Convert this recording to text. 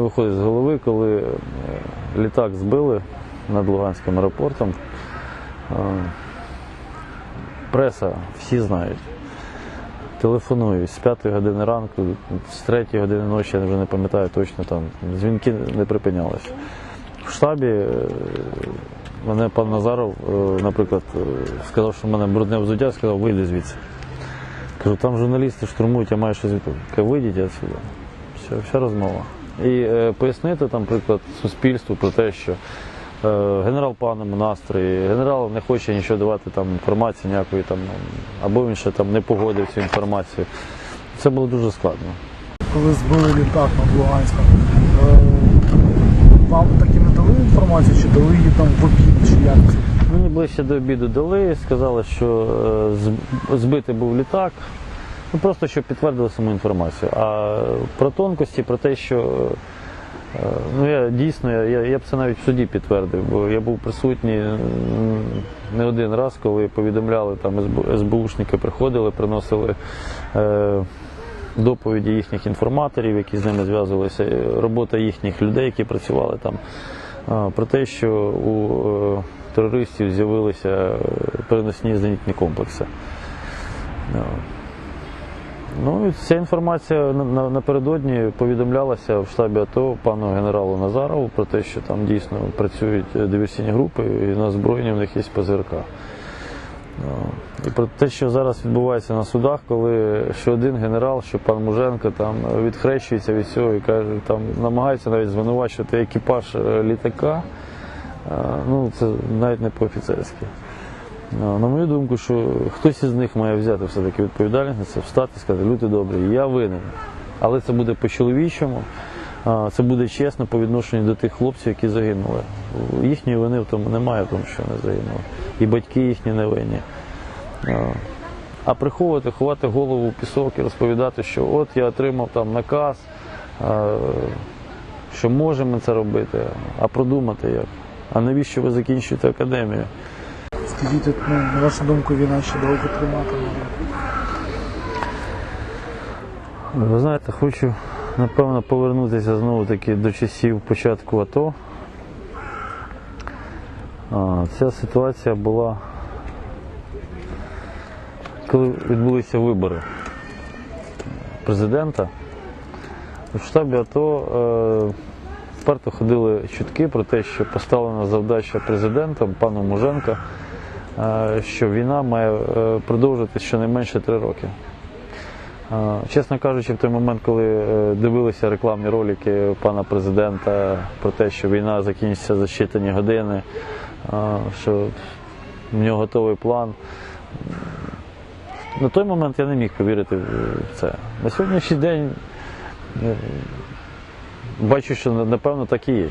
виходить з голови, коли е, літак збили над Луганським аеропортом. Е, Преса, всі знають. Телефоную з 5 години ранку, з 3 години ночі, я вже не пам'ятаю точно там. Дзвінки не припинялися. В штабі е, мене пан Назаров, наприклад, сказав, що в мене брудне взуття, сказав, вийди звідси. Кажу, там журналісти штурмують, я маю щось відповідати. Кажу, вийдіть відсюди. Все, вся розмова. І е, пояснити, там, наприклад, суспільству про те, що е, генерал в настрої, генерал не хоче нічого давати там інформації ніякої там, або він ще там не погодив цю інформацію. Це було дуже складно. коли збили літак над Луганськом, е, вам таки не дали інформацію, чи дали її там в обід, чи як це? Мені ближче до обіду дали, сказали, що збитий був літак. Ну просто щоб підтвердили саму інформацію. А про тонкості, про те, що е, ну я дійсно я, я, б це навіть в суді підтвердив, бо я був присутній не один раз, коли повідомляли там СБУ, СБУшники приходили, приносили. Е, Доповіді їхніх інформаторів, які з ними зв'язувалися, е, робота їхніх людей, які працювали там, про те, що у е, терористів з'явилися переносні зенітні комплекси. Е, Ну ця інформація на- на- напередодні повідомлялася в штабі АТО пану генералу Назарову про те, що там дійсно працюють е, диверсійні групи і на озброєнні в них є ПЗРК. Ну, І про те, що зараз відбувається на судах, коли що один генерал, що пан Муженко там відхрещується від цього і каже, там намагається навіть звинувачувати екіпаж е, літака. Е, Ну, це навіть не по-офіцерськи. Ну, На мою думку, що хтось із них має взяти все-таки відповідальність на це, встати і сказати, люди добрі, я винен. Але це буде по-чоловічому, це буде чесно по відношенню до тих хлопців, які загинули. Їхньої вини в тому немає, в тому що вони загинули. І батьки їхні не винні. А, приховувати, ховати голову в пісок і розповідати, що от я отримав там наказ, що можемо це робити, а продумати як. А навіщо ви закінчуєте академію? Скажіть, ну, на вашу думку, війна ще довго тримати може? Ви знаєте, хочу напевно повернутися знову таки до часів початку АТО. Ця ситуація була, коли відбулися вибори президента. В штабі АТО е, вперто ходили чутки про те, що поставлена завдача президентом, паном Муженка, що війна має е, продовжитися щонайменше три роки. Чесно кажучи, в той момент, коли е, дивилися рекламні ролики пана президента про те, що війна закінчиться за щитані години, що в нього готовий план. На той момент я не міг повірити в це. На сьогоднішній день е, бачу, що напевно так і є.